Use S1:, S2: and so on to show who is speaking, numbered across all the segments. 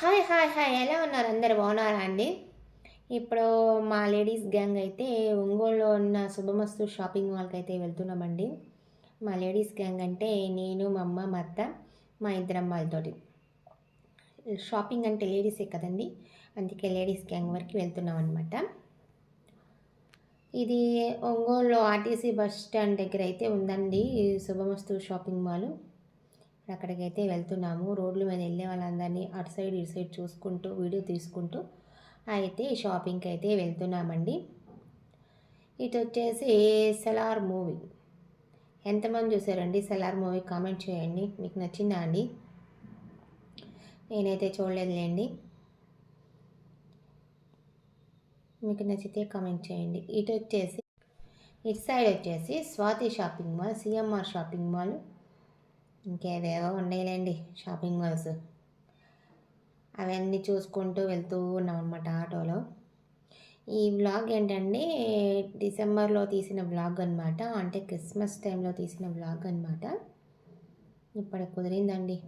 S1: Hi hi hi. ఎలా ఉన్నారు అందరు? బాగున్నారా అండి? ఇప్పుడు మా లేడీస్ గ్యాంగ్ అయితే ఒంగోలులో ఉన్న శుభమస్తు షాపింగ్ మాల్కి అయితే వెళ్తున్నామండి. మా లేడీస్ గ్యాంగ్ అంటే నేను మా అమ్మ మా అత్త మా ఇద్దరు అమ్మాయిలతోటి షాపింగ్ అంటే లేడీసే కదండి. అందుకే లేడీస్ గ్యాంగ్ వరకు వెళ్తున్నాం అనమాట ఇది ఒంగోలులో ఆర్టీసీ బస్ స్టాండ్ దగ్గర అయితే ఉందండి శుభమస్తు షాపింగ్ మాల్. అక్కడికైతే వెళ్తున్నాము. రోడ్ల మీద వెళ్ళే వాళ్ళందరినీ అటు సైడ్ ఇటు సైడ్ చూసుకుంటూ వీడియో తీసుకుంటూ అయితే షాపింగ్కి అయితే వెళ్తున్నామండి. ఇటు వచ్చేసి సెలార్ మూవీ. ఎంతమంది చూసారండి సెలార్ మూవీ? కామెంట్ చేయండి. మీకు నచ్చిందా అండి? నేనైతే చూడలేదులేండి. మీకు నచ్చితే కామెంట్ చేయండి. ఇటు వచ్చేసి ఇటు సైడ్ వచ్చేసి Swathi shopping mall CMR shopping mall. ఇంకేవేవో ఉండేలేండి షాపింగ్ మాల్స్. అవన్నీ చూసుకుంటూ వెళ్తూ ఉన్నాం అనమాట ఆటోలో. ఈ వ్లాగ్ ఏంటంటే డిసెంబర్లో తీసిన వ్లాగ్ అనమాట అంటే క్రిస్మస్ టైంలో తీసిన వ్లాగ్ అనమాట ఇప్పుడు కుదిరిందండి.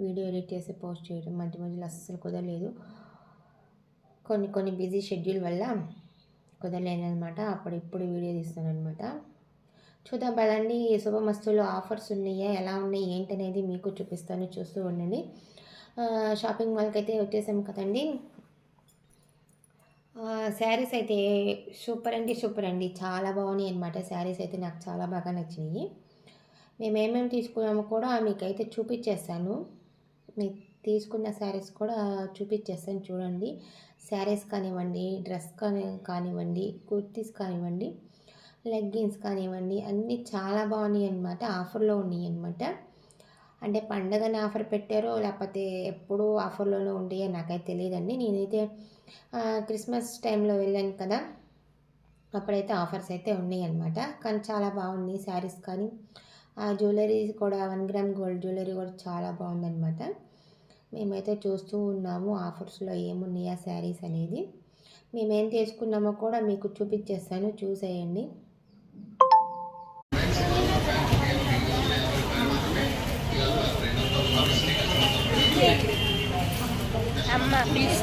S1: వీడియో ఎడిట్ చేసి పోస్ట్ చేయడం మధ్య మధ్యలో అస్సలు కుదరలేదు. కొన్ని కొన్ని బిజీ షెడ్యూల్ వల్ల కుదరలేదనమాట అప్పుడు ఇప్పుడు వీడియో తీస్తాను అనమాట చూద్దాం పదండి. శుభమస్తులో ఆఫర్స్ ఉన్నాయా? ఎలా ఉన్నాయి? ఏంటనేది మీకు చూపిస్తాను. చూస్తూ ఉండండి. షాపింగ్ మాల్కి అయితే వచ్చేసాం కదండి. శారీస్ అయితే సూపర్ అండి సూపర్ అండి. చాలా బాగున్నాయి అనమాట శారీస్ అయితే నాకు చాలా బాగా నచ్చినాయి. మేము ఏమేమి తీసుకున్నామో కూడా మీకైతే చూపించేస్తాను మీకు తీసుకున్న శారీస్ కూడా చూపించేస్తాను చూడండి. శారీస్ కానివ్వండి డ్రెస్ కానీ కానివ్వండి కుర్తీస్ కానివ్వండి. లెగ్గిన్స్ కానివ్వండి అన్నీ చాలా బాగున్నాయి అనమాట ఆఫర్లో ఉన్నాయి అనమాట అంటే పండగని ఆఫర్ పెట్టారో లేకపోతే ఎప్పుడు ఆఫర్లోనే ఉంటాయో నాకైతే తెలియదండి. నేనైతే క్రిస్మస్ టైంలో వెళ్ళాను కదా అప్పుడైతే ఆఫర్స్ అయితే ఉన్నాయి అనమాట కానీ చాలా బాగుంది శారీస్ కానీ. ఆ జ్యువెలరీ కూడా వన్ గ్రామ్ గోల్డ్ జ్యువెలరీ కూడా చాలా బాగుందనమాట మేమైతే చూస్తూ ఉన్నాము ఆఫర్స్లో ఏమున్నాయా శారీస్ అనేది. మేమేం తీసుకున్నామో కూడా మీకు చూపించేస్తాను. చూసేయండి.
S2: అమ్మ ప్లీజ్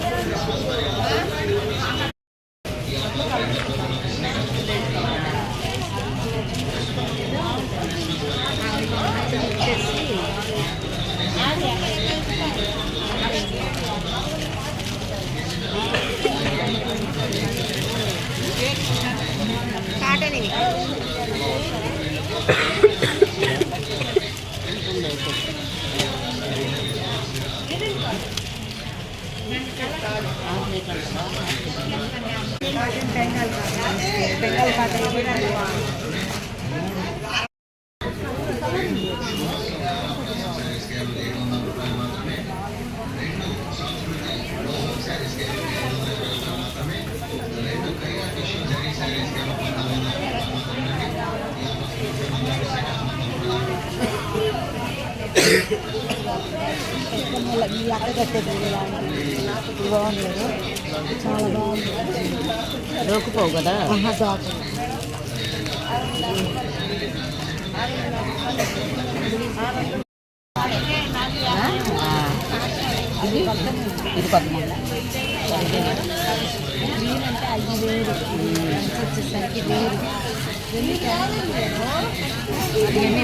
S2: కాటన్ ఇవి బెంగాల్ కాటన్ ఈ కట్టేది బాగుంది. చాలా బాగుంది
S3: దోకుపోవు కదా ఇది ఇది పద్నాలుగు
S2: గ్రీన్ ఐదు వేరు వచ్చేసరికి వేరు
S3: ఇవన్నీ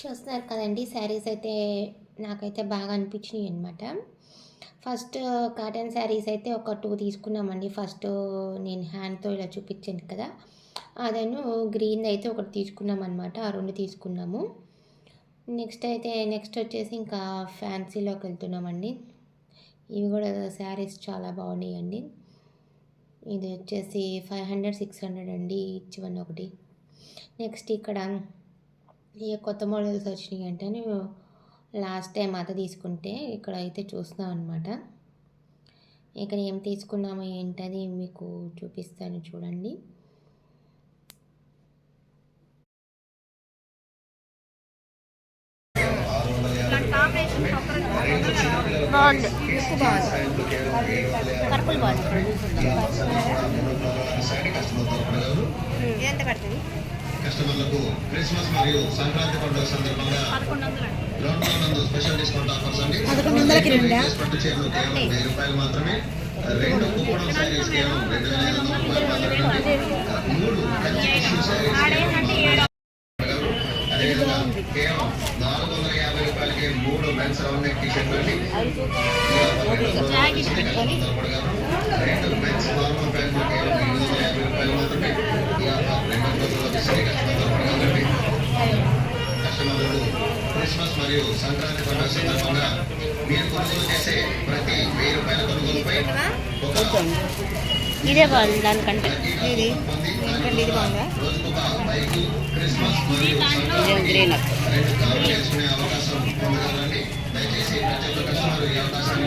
S1: చూస్తున్నారు కదండి శారీస్ అయితే నాకైతే బాగా అనిపించినాయి అనమాట ఫస్ట్ కాటన్ శారీస్ అయితే ఒక టూ తీసుకున్నామండి. ఫస్ట్ నేను హ్యాండ్తో ఇలా చూపించాను కదా. అదను గ్రీన్ అయితే ఒకటి తీసుకున్నాం అనమాట ఆ రెండు తీసుకున్నాము. నెక్స్ట్ అయితే నెక్స్ట్ వచ్చేసి ఇంకా ఫ్యాన్సీలోకి వెళ్తున్నామండి. ఇవి కూడా శారీస్ చాలా బాగున్నాయండి. ఇది వచ్చేసి ఫైవ్ హండ్రెడ్ సిక్స్ హండ్రెడ్ అండి ఇచ్చి వన్ ఒకటి నెక్స్ట్ ఇక్కడ ఏ కొత్త మోడల్స్ వచ్చినాయి అంటే నేను లాస్ట్ టైం అత తీసుకుంటే ఇక్కడ అయితే చూస్తున్నాం అనమాట ఇక్కడ ఏం తీసుకున్నామో ఏంటది మీకు చూపిస్తాను చూడండి.
S4: బాగుంది పర్పుల్ బాగుంది ఎంత పడుతుంది?
S2: కస్టమర్లకు క్రిస్మస్ మరియు సంక్రాంతి పండుగ సందర్భంగా గ్రౌండ్లో నందు స్పెషల్ డిస్కౌంట్ ఆఫర్స్ అండి. పట్టు చీరలు కేవలం వెయ్యి రూపాయలు మాత్రమే. రెండు కుప్పడం శారీస్ కేవలం రెండు వేల ఐదు వందల రూపాయలు మాత్రమే. మూడు కంచి టిష్యూ శారీస్ అదేవిధంగా కేవలం నాలుగు వందల యాభై రూపాయలకి మూడు మెన్స్ రౌండ్ నెక్ టీ షర్ట్లు అండి రెండు మెన్స్ నార్మల్ ప్యాంట్లు కేవలం ఎనిమిది వందల యాభై రూపాయలు మాత్రమే ఇక రెండు రోజుల్లో విసిరి కస్టమర్ తరపున కస్టమర్లకు క్రిస్మస్ మరియు సంక్రాంతి పండుగ సందర్భంగా మీరు కొనుగోలు చేసే ప్రతి వెయ్యి రూపాయల కొనుగోలుపై
S4: ఇదే బాగుంది దానికంటే.
S2: ఇది.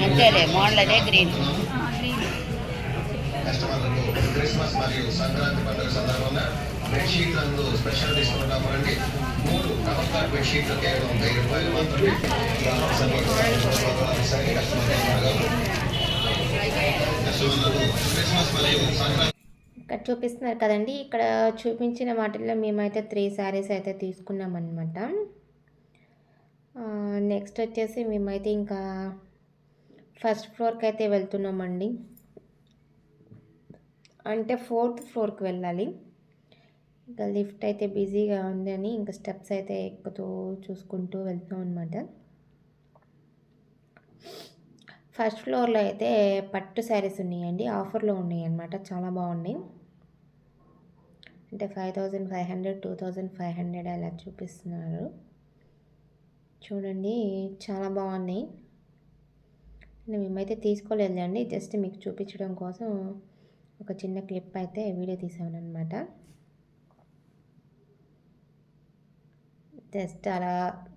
S3: అంతేలే మోడల్ అదే గ్రీన్
S2: కస్టమర్లకు క్రిస్మస్ మరియు సంక్రాంతి పండుగ సందర్భంగా బెడ్షీట్ రంగు స్పెషల్ డిస్కౌంట్ ఆఫర్ అండి. మూడు డబల్ కాట్ బెడ్షీట్లు కేవలం వెయ్యి రూపాయలు మాత్రమే ఈ ఆఫర్ ఈసారి కస్టమర్ కస్టమర్లకు క్రిస్మస్ మరియు సంక్రాంతి
S1: ఇక్కడ చూపిస్తున్నారు కదండి. ఇక్కడ చూపించిన వాటిల్లో మేమైతే త్రీ శారీస్ అయితే తీసుకున్నాం అనమాట నెక్స్ట్ వచ్చేసి మేమైతే ఇంకా ఫస్ట్ ఫ్లోర్కి అయితే వెళ్తున్నామండి. అంటే ఫోర్త్ ఫ్లోర్కి వెళ్ళాలి. ఇంకా లిఫ్ట్ అయితే బిజీగా ఉందని ఇంకా స్టెప్స్ అయితే ఎక్కుతూ చూసుకుంటూ వెళ్తాం అనమాట ఫస్ట్ ఫ్లోర్లో అయితే పట్టు శారీస్ ఉన్నాయండి. ఆఫర్లో ఉన్నాయి అనమాట చాలా బాగున్నాయి. అంటే five thousand five hundred two thousand five hundred అలా చూపిస్తున్నారు. చూడండి చాలా బాగున్నాయి. నేను మేమైతే తీసుకోలేదండి జస్ట్ మీకు చూపించడం కోసం ఒక చిన్న క్లిప్ అయితే వీడియో తీసాను జస్ట్ అలా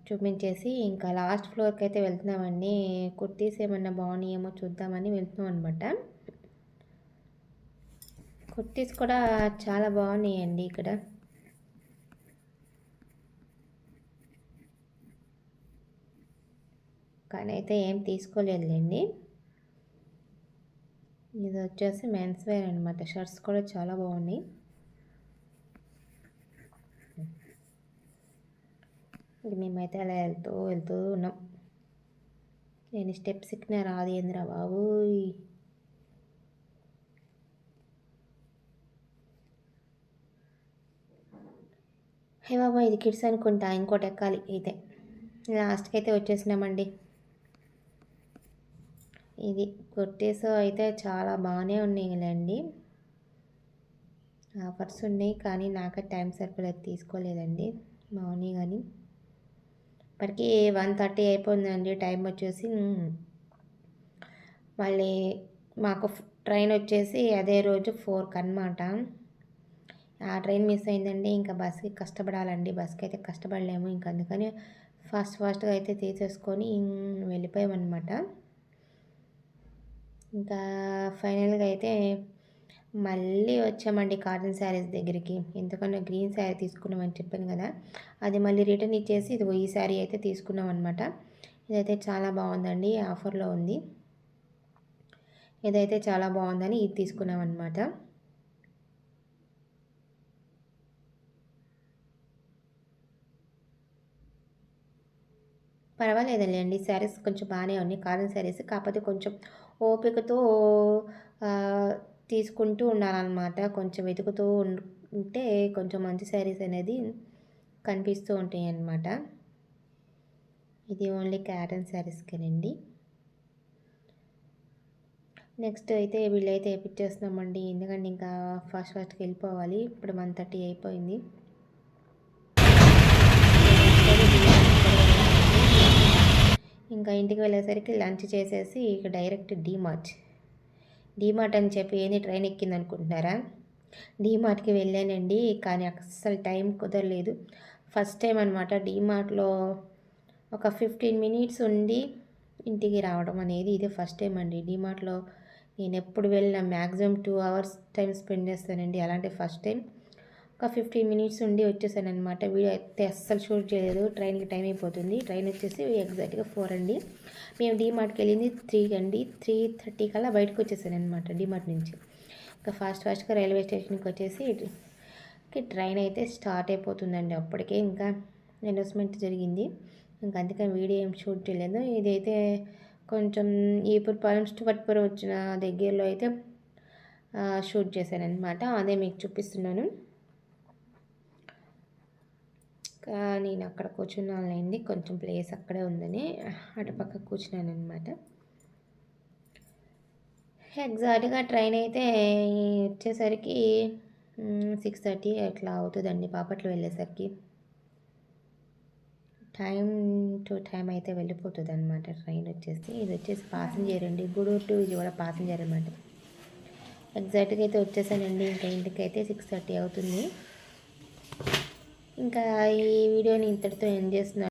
S1: చూపించేసి ఇంకా లాస్ట్ ఫ్లోర్కి అయితే వెళ్తున్నామండి. కుర్తీస్ ఏమన్నా బాగున్నాయేమో చూద్దామని వెళ్తున్నాం అనమాట కుర్తీస్ కూడా చాలా బాగున్నాయండి ఇక్కడ. కానీ అయితే ఏం తీసుకోలేదులేండి. ఇది వచ్చేసి మెన్స్ వేర్ అనమాట షర్ట్స్ కూడా చాలా బాగున్నాయి. ఇక మేమైతే అలా వెళ్తూ వెళ్తూ ఉన్నాం. నేను స్టెప్స్ ఎక్కిన రాదు ఏందిరా బాబు హే బాబా ఇది కిడ్స్ అనుకుంటా ఇంకోటి ఎక్కాలి అయితే. లాస్ట్కి అయితే వచ్చేసినామండి. ఇది కుర్తీస్ అయితే చాలా బాగానే ఉన్నాయిలేండి. ఆఫర్స్ ఉన్నాయి కానీ నాకే టైం సరిపోలేదు తీసుకోలేదండి. బాగున్నాయి కానీ. ఇప్పటికీ వన్ థర్టీ అయిపోయిందండి టైం వచ్చేసి. మళ్ళీ మాకు ట్రైన్ వచ్చేసి అదే రోజు ఫోర్కి అనమాట ఆ ట్రైన్ మిస్ అయిందండి. ఇంకా బస్కి కష్టపడాలండి. బస్కి అయితే కష్టపడలేము. ఇంకా అందుకని ఫాస్ట్ ఫాస్ట్గా అయితే తీసేసుకొని వెళ్ళిపోయామన్నమాట. ఇంకా ఫైనల్గా అయితే మళ్ళీ వచ్చామండి కాటన్ శారీస్ దగ్గరికి. ఎందుకన్నా గ్రీన్ శారీ తీసుకున్నామని చెప్పాను కదా. అది మళ్ళీ రిటర్న్ ఇచ్చేసి ఇది ఈ శారీ అయితే తీసుకున్నాం అనమాట ఇదైతే చాలా బాగుందండి. ఆఫర్లో ఉంది. ఇదైతే చాలా బాగుందని ఇది తీసుకున్నాం అనమాట పర్వాలేదండి శారీస్ కొంచెం బాగానే ఉన్నాయి. కాటన్ శారీస్ కాకపోతే కొంచెం ఓపికతో తీసుకుంటూ ఉండాలన్నమాట. కొంచెం వెతుకుతూ ఉంటే కొంచెం మంచి శారీస్ అనేది కనిపిస్తూ ఉంటాయి అన్నమాట ఇది ఓన్లీ క్యాటన్ శారీస్కేనండి. నెక్స్ట్ అయితే వీళ్ళైతే వేయించేస్తున్నామండి ఎందుకంటే ఇంకా ఫాస్ట్ ఫాస్ట్కి వెళ్ళిపోవాలి. ఇప్పుడు వన్ థర్టీ అయిపోయింది. ఇంకా ఇంటికి వెళ్ళేసరికి లంచ్ చేసేసి ఇక డైరెక్ట్ డీమార్చ్ డీమార్ట్ అని చెప్పి ఏంది ట్రైన్ ఎక్కింది అనుకుంటున్నారా డీమార్ట్కి వెళ్ళానండి కానీ అస్సలు టైం కుదరలేదు. ఫస్ట్ టైం అనమాట డీమార్ట్లో ఒక ఫిఫ్టీన్ మినిట్స్ ఉండి ఇంటికి రావడం అనేది ఇదే ఫస్ట్ టైం అండి. డీమార్ట్లో నేను ఎప్పుడు వెళ్ళినా maximum two hours time spend చేస్తానండి అలాంటి ఫస్ట్ టైం. ఒక ఫిఫ్టీన్ మినిట్స్ ఉండి వచ్చేసాను అనమాట వీడియో అయితే అస్సలు షూట్ చేయలేదు. ట్రైన్కి టైం అయిపోతుంది. ట్రైన్ వచ్చేసి ఎగ్జాక్ట్గా ఫోర్ అండి. మేము డీమార్ట్కి వెళ్ళింది త్రీ అండి. త్రీ థర్టీ కల్లా బయటకు వచ్చేసాను అనమాట డీమార్ట్ నుంచి. ఇంకా ఫాస్ట్ ఫాస్ట్గా రైల్వే స్టేషన్కి వచ్చేసి కి ట్రైన్ అయితే స్టార్ట్ అయిపోతుందండి అప్పటికే. ఇంకా అనౌన్స్మెంట్ జరిగింది. ఇంకా అందుకని వీడియో ఏం షూట్ చేయలేదు. ఇదైతే కొంచెం ఈపురపాలెం స్టువర్ట్పురం వచ్చిన దగ్గరలో అయితే షూట్ చేశాను అనమాట అదే మీకు చూపిస్తున్నాను. నేను అక్కడ కూర్చున్నానులేండి. కొంచెం ప్లేస్ అక్కడే ఉందని అటుపక్క కూర్చున్నాను అనమాట ఎగ్జాక్ట్గా ట్రైన్ అయితే వచ్చేసరికి సిక్స్ థర్టీ అట్లా అవుతుందండి బాపట్ల వెళ్ళేసరికి. టైం టు టైం అయితే వెళ్ళిపోతుంది అనమాట ట్రైన్ వచ్చేసి. ఇది వచ్చేసి పాసింజర్ అండి. గూడూరు టు విజయవాడ పాసింజర్ అనమాట ఎగ్జాక్ట్గా అయితే వచ్చేసానండి. ఇంకా ఇంటికి అయితే సిక్స్ థర్టీ అవుతుంది. ఇంకా ఈ వీడియోని ఇంతటితో ఎండ్ చేస్తున్నాను